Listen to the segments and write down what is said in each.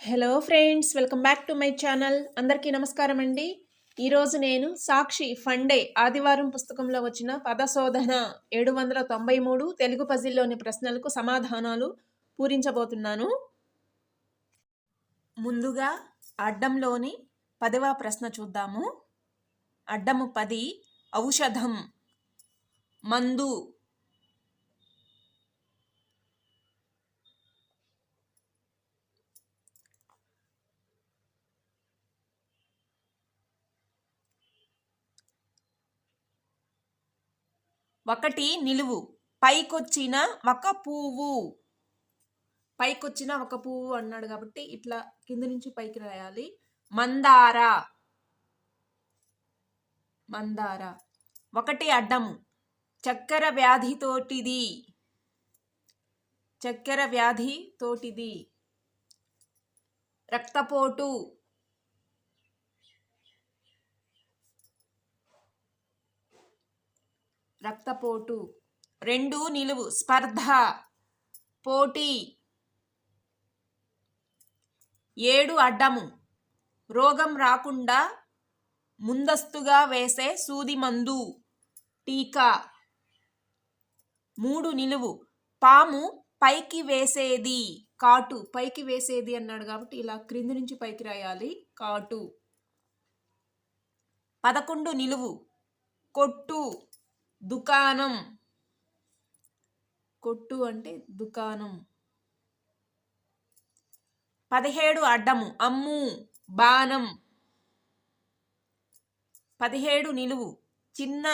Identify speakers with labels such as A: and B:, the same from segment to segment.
A: Hello friends welcome back to my channel అందరికీ నమస్కారం అండి. ఈరోజు నేను సాక్షి ఫండే ఆదివారం పుస్తకంలో వచ్చిన పదశోధన ఏడు వందల తొంభై మూడు తెలుగు పజిల్లోని ప్రశ్నలకు సమాధానాలు పూరించబోతున్నాను. ముందుగా అడ్డంలోని పదవ ప్రశ్న చూద్దాము. అడ్డము పది ఔషధం మందు. ఒకటి నిలువు. పైకొచ్చిన ఒక పువ్వు. పైకొచ్చిన ఒక పువ్వు అన్నాడు కాబట్టి ఇట్లా కింద నుంచి పైకి రాయాలి. మందార. మందార. ఒకటి అడ్డము. చక్కెర వ్యాధి తోటిది చక్కెర వ్యాధి తోటిది రక్తపోటు. రక్తపోటు. రెండు నిలువు. స్పర్ధ. పోటీ. ఏడు అడ్డము. రోగం రాకుండా ముందస్తుగా వేసే సూది మందు టీకా. మూడు నిలువు. పాము పైకి వేసేది. కాటు. పైకి వేసేది అన్నాడు కాబట్టి ఇలా క్రింది నుంచి పైకి రాయాలి. కాటు. పదకొండు నిలువు. కొట్టు. దుకాణం. కొట్టు అంటే దుకాణం. పదిహేడు అడ్డము అమ్ము బాణం. పదిహేడు నిలువు చిన్న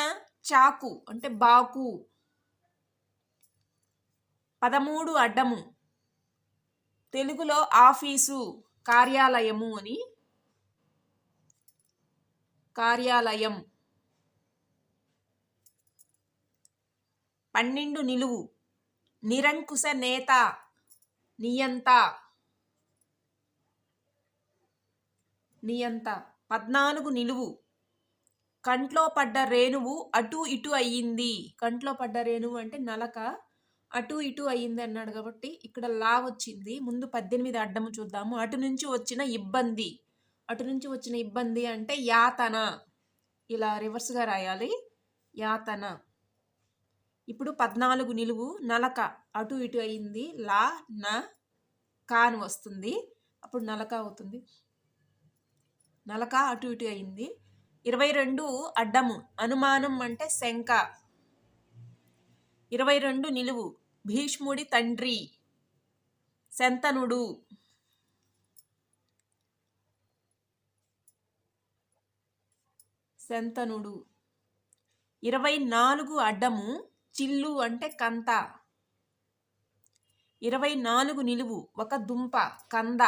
A: చాకు అంటే బాకు. పదమూడు అడ్డము తెలుగులో ఆఫీసు కార్యాలయము అని. కార్యాలయం. పన్నెండు నిలువు. నిరంకుశ నేత నియంత. నియంత. పద్నాలుగు నిలువు. కంట్లో పడ్డ రేణువు అటు ఇటు అయ్యింది. కంట్లో పడ్డ రేణువు అంటే నలక. అటు ఇటు అయ్యింది అన్నాడు కాబట్టి ఇక్కడ లా వచ్చింది. ముందు పద్దెనిమిది అడ్డము చూద్దాము. అటు నుంచి వచ్చిన ఇబ్బంది. అటు నుంచి వచ్చిన ఇబ్బంది అంటే యాతన. ఇలా రివర్స్గా రాయాలి. యాతన. ఇప్పుడు పద్నాలుగు నిలువు నలక అటు ఇటు అయింది. లా న కాని వస్తుంది. అప్పుడు నలక అవుతుంది. నలక అటు ఇటు అయింది. ఇరవై రెండు అడ్డము. అనుమానం అంటే శంక. ఇరవై రెండు నిలువు. భీష్ముడి తండ్రి. శంతనుడు. శంతనుడు. ఇరవై నాలుగు అడ్డము. చిల్లు అంటే కంత. ఇరవై నాలుగు నిలువు ఒక దుంప కంద.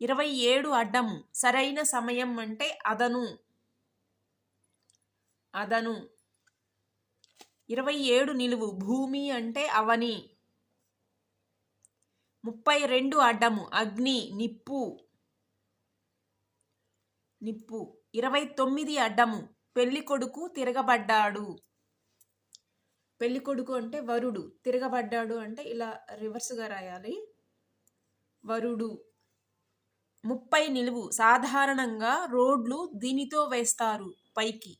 A: ఇరవై ఏడు అడ్డము సరైన సమయం అంటే అదను. అదను. ఇరవై ఏడు నిలువు భూమి అంటే అవని. ముప్పై రెండు అడ్డము అగ్ని నిప్పు. నిప్పు. ఇరవై తొమ్మిది అడ్డము పెళ్ళి కొడుకు తిరగబడ్డాడు. పెళ్ళి కొడుకు అంటే వరుడు తిరగబడ్డాడు అంటే ఇలా రివర్స్గా రాయాలి. వరుడు ముప్పై నిలువు సాధారణంగా రోడ్లు దీనితో వేస్తారు పైకి.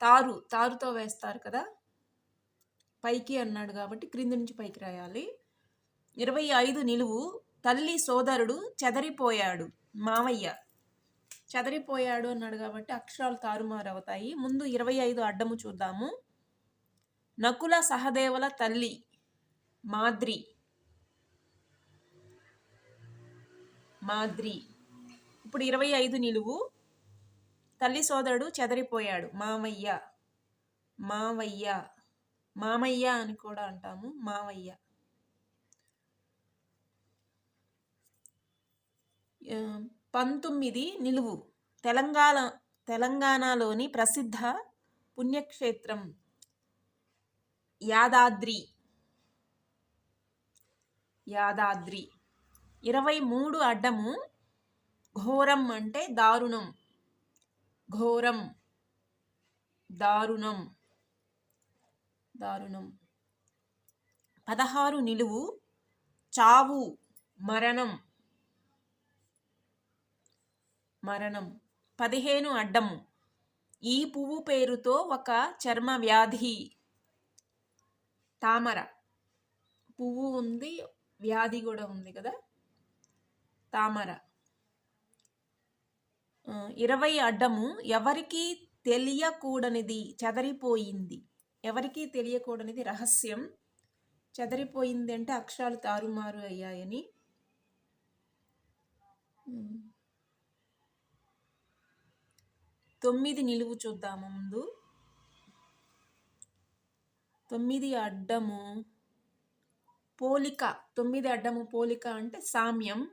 A: తారు తారుతో వేస్తారు కదా? పైకి అన్నాడు కాబట్టి క్రింద నుంచి పైకి రాయాలి. ఇరవై ఐదు నిలువు తల్లి సోదరుడు చెదరిపోయాడు మావయ్య. చెదరిపోయాడు అన్నాడు కాబట్టి అక్షరాలు తారుమారు అవుతాయి ముందు ఇరవై ఐదు అడ్డము చూద్దాము. నకుల సహదేవుల తల్లి మాద్రి. మాద్రి. ఇప్పుడు ఇరవై ఐదు నిలువు. తల్లి సోదరుడు చెదరిపోయాడు. మామయ్య. మావయ్య. మామయ్య అని కూడా అంటాము. మావయ్య. పంతొమ్మిది నిలువు. తెలంగాణ తెలంగాణలోని ప్రసిద్ధ పుణ్యక్షేత్రం. యాదాద్రి. యాదాద్రి. ఇరవై మూడు అడ్డము ఘోరం అంటే దారుణం. ఘోరం. దారుణం. దారుణం. పదహారు నిలువు చావు మరణం. మరణం. పదిహేను అడ్డము. ఈ పువ్వు పేరుతో ఒక చర్మ వ్యాధి తామర. పువ్వు ఉంది వ్యాధి కూడా ఉంది కదా? తామర. ఇరవై అడ్డము ఎవరికి తెలియకూడనిది చెదరిపోయింది. ఎవరికి తెలియకూడనిది రహస్యం. చెదరిపోయింది అంటే అక్షరాలు తారుమారు అయ్యాయని. తొమ్మిది నిలువు చూద్దాము ముందు. తొమ్మిది అడ్డము పోలిక తొమ్మిది అడ్డము పోలిక అంటే సామ్యం.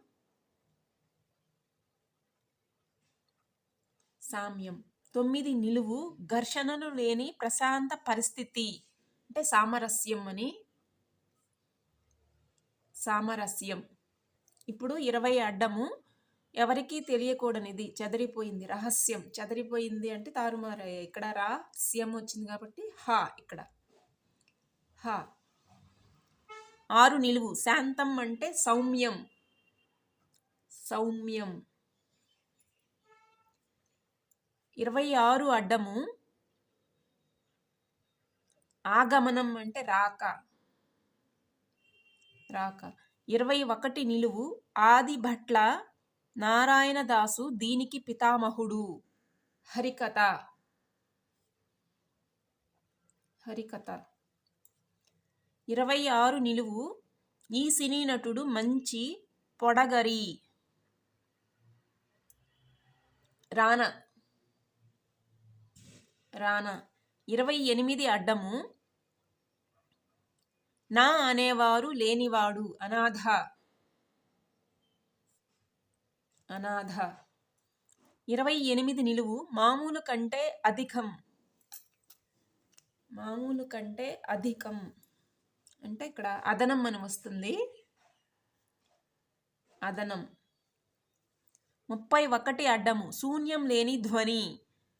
A: సామ్యం. తొమ్మిది నిలువు ఘర్షణలు లేని ప్రశాంత పరిస్థితి అంటే సామరస్యం అని. సామరస్యం. ఇప్పుడు ఇరవై అడ్డము ఎవరికీ తెలియకూడనిది చెదరిపోయింది రహస్యం. చెదరిపోయింది అంటే తారుమారు ఇక్కడ రహస్యం వచ్చింది కాబట్టి హా ఇక్కడ. హ. ఆరు నిలువు. శాంతం అంటే సౌమ్యం. సౌమ్యం. ఇరవై ఆరు అడ్డము. ఆగమనం అంటే రాక. రాక. ఇరవై ఒకటి నిలువు. ఆది భట్ల నారాయణదాసు దీనికి పితామహుడు. హరికథ. హరికథ. ఇరవై ఆరు నిలువు ఈ సినీ నటుడు మంచి పొడగరి. రానా. రానా. ఇరవై ఎనిమిది అడ్డము. నా అనేవారు లేనివాడు అనాథ. అనాథ. ఇరవై ఎనిమిది నిలువు మామూలు కంటే అధికం. మామూలు కంటే అధికం. అంటే ఇక్కడ అదనం అని వస్తుంది. అదనం. ముప్పై ఒకటి అడ్డము. శూన్యం లేని ధ్వని.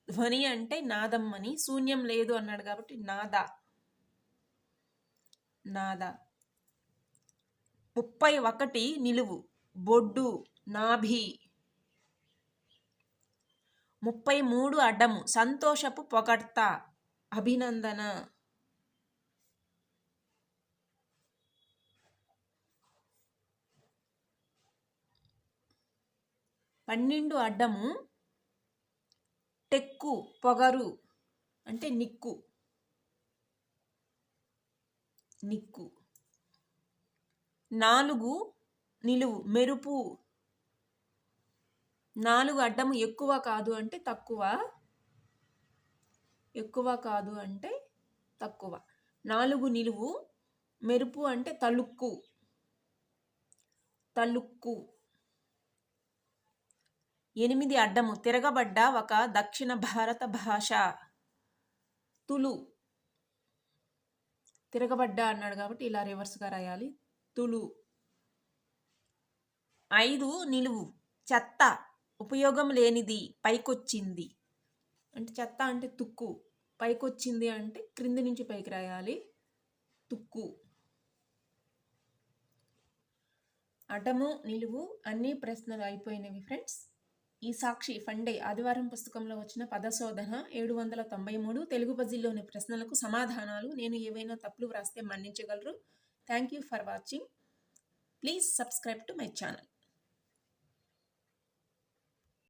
A: ధ్వని అంటే నాదం అని. శూన్యం లేదు అన్నాడు కాబట్టి నాద. నాద. ముప్పై ఒకటి నిలువు. బొడ్డు నాభి. ముప్పై మూడు అడ్డము. సంతోషపు పొగడ్త. అభినందన. పన్నెండు అడ్డము టెక్కు పొగరు అంటే నిక్కు. నిక్కు. నాలుగు నిలువు మెరుపు. నాలుగు అడ్డము ఎక్కువ కాదు అంటే తక్కువ. ఎక్కువ కాదు అంటే తక్కువ. నాలుగు నిలువు మెరుపు అంటే తలుక్కు తలుక్కు ఎనిమిది అడ్డము తిరగబడ్డ ఒక దక్షిణ భారత భాష. తులు. తిరగబడ్డ అన్నాడు కాబట్టి ఇలా రివర్స్గా రాయాలి. తులు. ఐదు నిలువు. చెత్త. ఉపయోగం లేనిది. పైకొచ్చింది. అంటే చెత్త అంటే తుక్కు. పైకొచ్చింది అంటే క్రింది నుంచి పైకి రాయాలి. తుక్కు. అడ్డము నిలువు అన్ని ప్రశ్నలు అయిపోయినవి ఫ్రెండ్స్. ఈ సాక్షి ఫండే ఆదివారం పుస్తకంలో వచ్చిన పదశోధన ఏడు వందల తొంభై మూడు తెలుగు పజిల్లోని ప్రశ్నలకు సమాధానాలు. నేను ఏవైనా తప్పులు వ్రాస్తే మన్నించగలరు. Thank you for watching. Please subscribe to my channel.